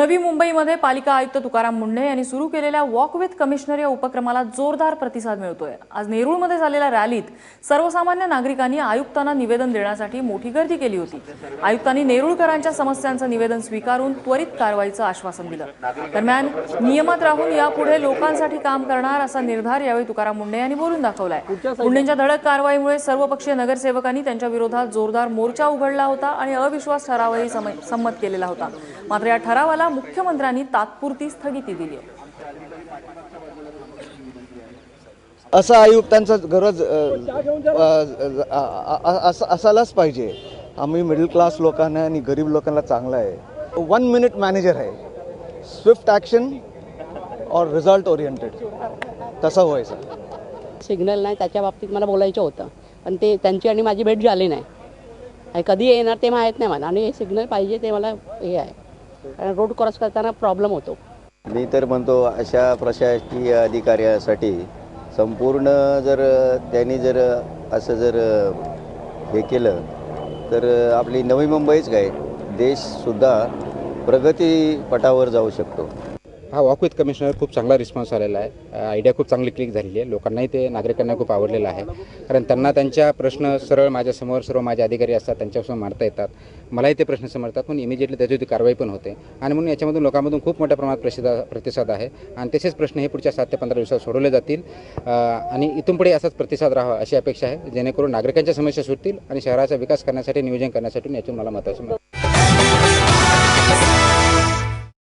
नवी मुंबईमध्ये पालिका आयुक्त तुकाराम मुंढे यांनी सुरू केलेल्या वॉक विथ कमिशनर या उपक्रमाला जोरदार प्रतिसाद मिळतोय. आज नेरूळमध्ये झालेल्या रॅलीत सर्वसामान्य नागरिकांनी आयुक्तांना निवेदन देण्यासाठी मोठी गर्दी केली होती. आयुक्तांनी नेरूळकरांच्या समस्यांचं निवेदन स्वीकारून त्वरित कारवाईचं आश्वासन दिलं. दरम्यान नियमात राहून यापुढे लोकांसाठी काम करणार असा निर्धार यावेळी तुकाराम मुंढे यांनी बोलून दाखवलाय. मुंढेंच्या धडक कारवाईमुळे सर्वपक्षीय नगरसेवकांनी त्यांच्या विरोधात जोरदार मोर्चा उघडला होता आणि अविश्वास ठरावही सम- संमत केलेला होता. मात्र या ठरावाला मुख्यमंत्र्यांनी तात्पुरती स्थगिती दिली आहे. असं आयुक्तांचं गरज असायलाच पाहिजे. आम्ही मिडल क्लास लोकांना आणि गरीब लोकांना चांगलं आहे. वन मिनिट मॅनेजर आहे. स्विफ्ट ॲक्शन और रिझल्ट ओरिएंटेड तसं व्हायचं सिग्नल नाही त्याच्या बाबतीत मला बोलायचं होतं. पण ते त्यांची आणि माझी भेट झाली नाही. आणि कधी येणार ते माहीत नाही मला. आणि सिग्नल पाहिजे ते मला हे आहे. रोड क्रॉस करताना प्रॉब्लेम होतो. मी तर म्हणतो अशा प्रशासकीय अधिकाऱ्यासाठी संपूर्ण जर त्यांनी जर असं जर हे केलं तर आपली नवी मुंबईच काय देशसुद्धा प्रगतीपटावर जाऊ शकतो. हा वॉक विथ कमिशनर खूप चांगला रिस्पॉन्स आलेला आहे. आयडिया खूप चांगली क्लिक झालेली आहे. लोकांनाही ते नागरिकांना खूप आवडलेलं आहे. कारण त्यांना त्यांच्या प्रश्न सरळ माझ्यासमोर सर्व माझे अधिकारी असतात त्यांच्यासमोर मांडता येतात. मलाही ते प्रश्न समजतात म्हणून इमिजिएटली त्याच्यावरती कारवाई पण होते. आणि म्हणून याच्यामधून लोकांमधून खूप मोठ्या प्रमाणात प्रसिद्ध प्रतिसाद आहे. आणि तसेच प्रश्न हे पुढच्या सात ते पंधरा दिवसात सोडवले जातील. आणि इथून पुढे असाच प्रतिसाद राहावा अशी अपेक्षा आहे जेणेकरून नागरिकांच्या समस्या सुटतील आणि शहराचा विकास करण्यासाठी नियोजन करण्यासाठी यातून मला महत्त्वाचं मिळेल.